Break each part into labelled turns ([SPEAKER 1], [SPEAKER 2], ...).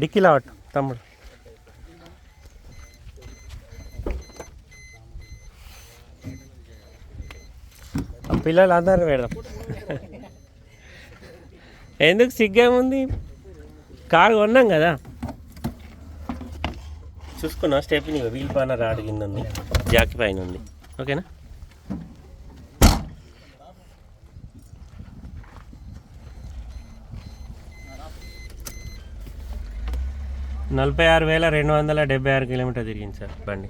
[SPEAKER 1] డిక్కీలో తమ్ముడు. పిల్లలు అందరూ పెడదాం. ఎందుకు సిగ్గేముంది కారు కొన్నాం కదా. చూసుకున్నా స్టెప్ని వీల్ పైన రాడు కింద ఉంది జాకి పైన ఉంది. ఓకేనా? నలభై ఆరు వేల రెండు వందల డెబ్బై ఆరు కిలోమీటర్ తిరిగింది సార్ బండి.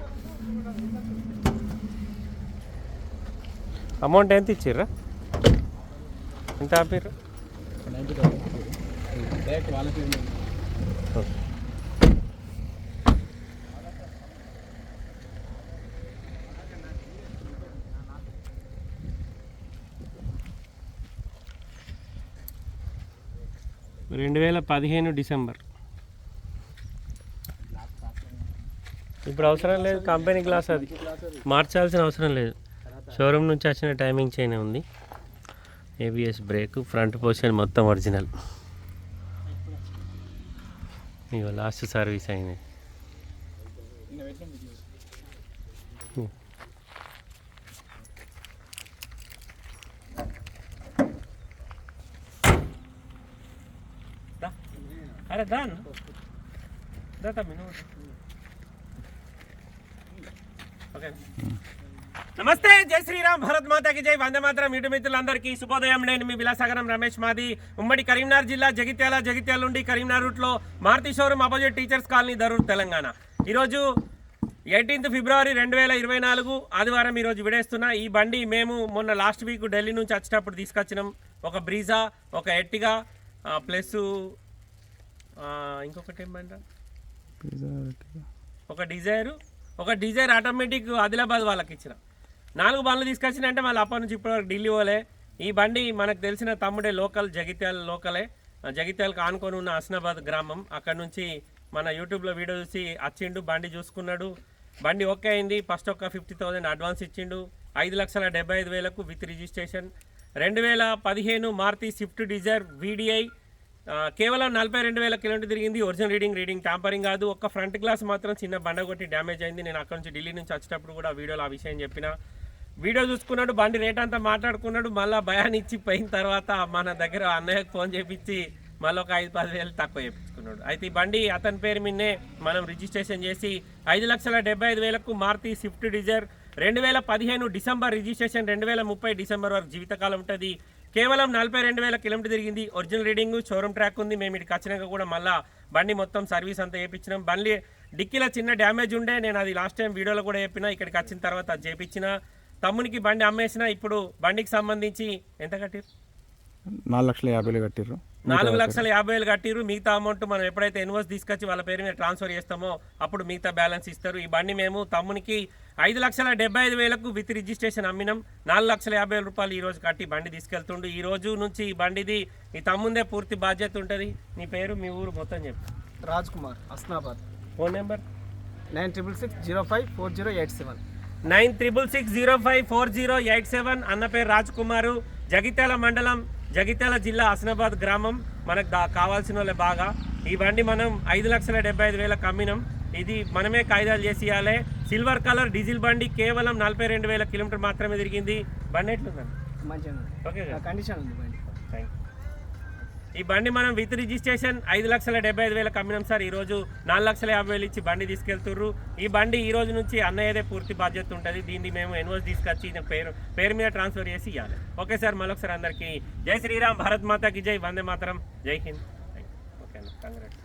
[SPEAKER 1] అమౌంట్ ఎంత ఇచ్చిర్రా? ఎంత ఆపిర్రు? రెండు వేల పదిహేను డిసెంబర్. ఇప్పుడు అవసరం లేదు కంపెనీ గ్లాస్ అది. మార్చాల్సిన అవసరం లేదు. షోరూమ్ నుంచి వచ్చిన టైమింగ్ చైన్ ఉంది. ఏబిఎస్ బ్రేక్ ఫ్రంట్ పోర్షన్ మొత్తం ఒరిజినల్. ఇక లాస్ట్ సర్వీస్ అయింది అరే దాన్ దా తమ్మి నమస్తే జై శ్రీరామ్ భరత్ మాతాకి జై. వందే మాతరం యూట్యూబ్ మిత్రులందరికీ శుభోదయం. నేను మీ విలాసాగరం రమేష్ మాది. ఉమ్మడి కరీంనగర్ జిల్లా జగిత్యాల జగిత్యాల నుండి కరీంనగర్ రూట్లో Maruti showroom opposite teachers colony Darur Telangana. ఈరోజు ఎయిటీన్త్ ఫిబ్రవరి రెండు వేల ఇరవై నాలుగు ఆదివారం ఈరోజు విడేస్తున్నా ఈ బండి మేము మొన్న లాస్ట్ వీక్ ఢిల్లీ నుంచి వచ్చేటప్పుడు తీసుకొచ్చినాం. ఒక బ్రీజా ఒక ఎట్టిగా ప్లస్ ఇంకొకటి ఏమంటారు ఒక డిజైర్ ఒక డిజైర్ ఆటోమేటిక్ ఆదిలాబాద్ వాళ్ళకి ఇచ్చిన. నాలుగు బండ్లు తీసుకొచ్చిన అంటే మళ్ళీ అప్పటి నుంచి ఇప్పటివరకు ఢిల్లీ పోలే ఈ బండి మనకు తెలిసిన తమ్ముడే లోకల్ జగిత్యాల లోకలే. జగిత్యాలకు ఆనుకొని ఉన్న హస్నాబాద్ గ్రామం. అక్కడ నుంచి మన యూట్యూబ్లో వీడియో చూసి వచ్చిండు బండి చూసుకున్నాడు. బండి ఓకే అయింది. ఫస్ట్ ఒక ఫిఫ్టీ థౌసండ్ అడ్వాన్స్ ఇచ్చిండు. ఐదు లక్షల డెబ్బై ఐదు వేలకు విత్ రిజిస్ట్రేషన్. రెండు వేల పదిహేను మారుతి స్విఫ్ట్ డిజైర్ వీడిఐ కేవలం నలభై రెండు వేల కిలోమీటర్ తిరిగింది. ఒరిజినల్ రీడింగ్ రీడింగ్ ట్యాంపరింగ్ కాదు. ఒక్క ఫ్రంట్ గ్లాస్ మాత్రం చిన్న బండ కొట్టి డ్యామేజ్ అయింది. నేను అక్కడ నుంచి ఢిల్లీ నుంచి వచ్చేటప్పుడు కూడా వీడియోలో ఆ విషయం చెప్పిన. వీడియో చూసుకున్నాడు బండి రేట్ అంతా మాట్లాడుకున్నాడు. మళ్ళీ భయాన్ని ఇచ్చి పోయిన తర్వాత మన దగ్గర అన్నయ్యకు ఫోన్ చేపించి మళ్ళీ ఒక ఐదు పది వేలు తక్కువ చేయించుకున్నాడు అయితే ఈ బండి అతని పేరు మిన్నే మనం రిజిస్ట్రేషన్ చేసి ఐదు లక్షల డెబ్బై ఐదు వేలకు మారుతి స్విఫ్ట్ డిజైర్ రెండు వేల పదిహేను డిసెంబర్ రిజిస్ట్రేషన్ రెండు వేల ముప్పై డిసెంబర్ వరకు జీవితకాలం ఉంటుంది. కేవలం నలభై రెండు వేల కిలోమీటర్ తిరిగింది. ఒరిజినల్ రీడింగ్ షోరూమ్ ట్రాక్ ఉంది. మేము ఇటు వచ్చినాక కూడా మళ్ళీ బండి మొత్తం సర్వీస్ అంతా చేయించినాం బండి డిక్కీలో చిన్న డ్యామేజ్ ఉండే. నేను అది లాస్ట్ టైం వీడియోలో కూడా చెప్పిన ఇక్కడికి వచ్చిన తర్వాత అది చేయించిన తమ్మునికి బండి అమ్మేసిన ఇప్పుడు బండికి సంబంధించి ఎంత కట్టిరు
[SPEAKER 2] నాలుగు లక్షల యాభై కట్టిర్రు.
[SPEAKER 1] నాలుగు లక్షల యాభై వేలు కట్టిరు మిగతా అమౌంట్ మనం ఎప్పుడైతే ఇన్వాయిస్ తీసుకొచ్చి వాళ్ళ పేరు మీద ట్రాన్స్ఫర్ చేస్తామో అప్పుడు మిగతా బ్యాలెన్స్ ఇస్తారు. ఈ బండి మేము తమ్మునికి ఐదు లక్షల డెబ్బై ఐదు వేలకు విత్ రిజిస్ట్రేషన్ అమ్మినాం. నాలుగు లక్షల యాభై వేల రూపాయలు ఈ రోజు కట్టి బండి తీసుకెళ్తుండు. ఈ రోజు నుంచి ఈ బండిది ఈ తమ్ముందే పూర్తి బాధ్యత ఉంటుంది. నీ పేరు మీ ఊరు మొత్తం చెప్పు.
[SPEAKER 3] Raj Kumar Husnabad
[SPEAKER 1] phone number
[SPEAKER 3] nine triple six zero five four zero eight seven.
[SPEAKER 1] Nine triple six zero five four zero eight seven అన్న పేరు రాజ్ కుమారు జగిత్యాల మండలం జగిత్యాల జిల్లా హసనాబాద్ గ్రామం. మనకు దా కావాల్సిన వాళ్ళే బాగా. ఈ బండి మనం ఐదు లక్షల డెబ్బై ఐదు వేలకు అమ్మినాం. ఇది మనమే కాయిదాలు చేసి ఇవ్వాలి సిల్వర్ కలర్ డీజిల్ బండి కేవలం నలభై రెండు వేల కిలోమీటర్ మాత్రమే తిరిగింది. బండి ఎట్లుందండి?
[SPEAKER 3] మంచిగా
[SPEAKER 1] ఓకే?
[SPEAKER 3] కండిషన్ ఉంది బండి.
[SPEAKER 1] Thank you. ఈ బండి మనం విత్ రిజిస్ట్రేషన్ ఐదు లక్షల డెబ్బై ఐదు వేలకు అమ్మినాం సార్. ఈరోజు నాలుగు లక్షల యాభై వేలు ఇచ్చి బండి తీసుకెళ్తుర్రు. ఈ బండి ఈ రోజు నుంచి అన్నయ్యదే పూర్తి బాధ్యత ఉంటుంది. దీన్ని మేము ఎన్వోస్ తీసుకొచ్చి పేరు పేరు మీద ట్రాన్స్ఫర్ చేసి ఇవ్వాలి ఓకే సార్ మరొకసారి అందరికీ జై శ్రీరామ్ భారత్ మాతాకి జై వందే మాతరం. జై హింద్. ఓకే అన్న కంగ్రాట్స్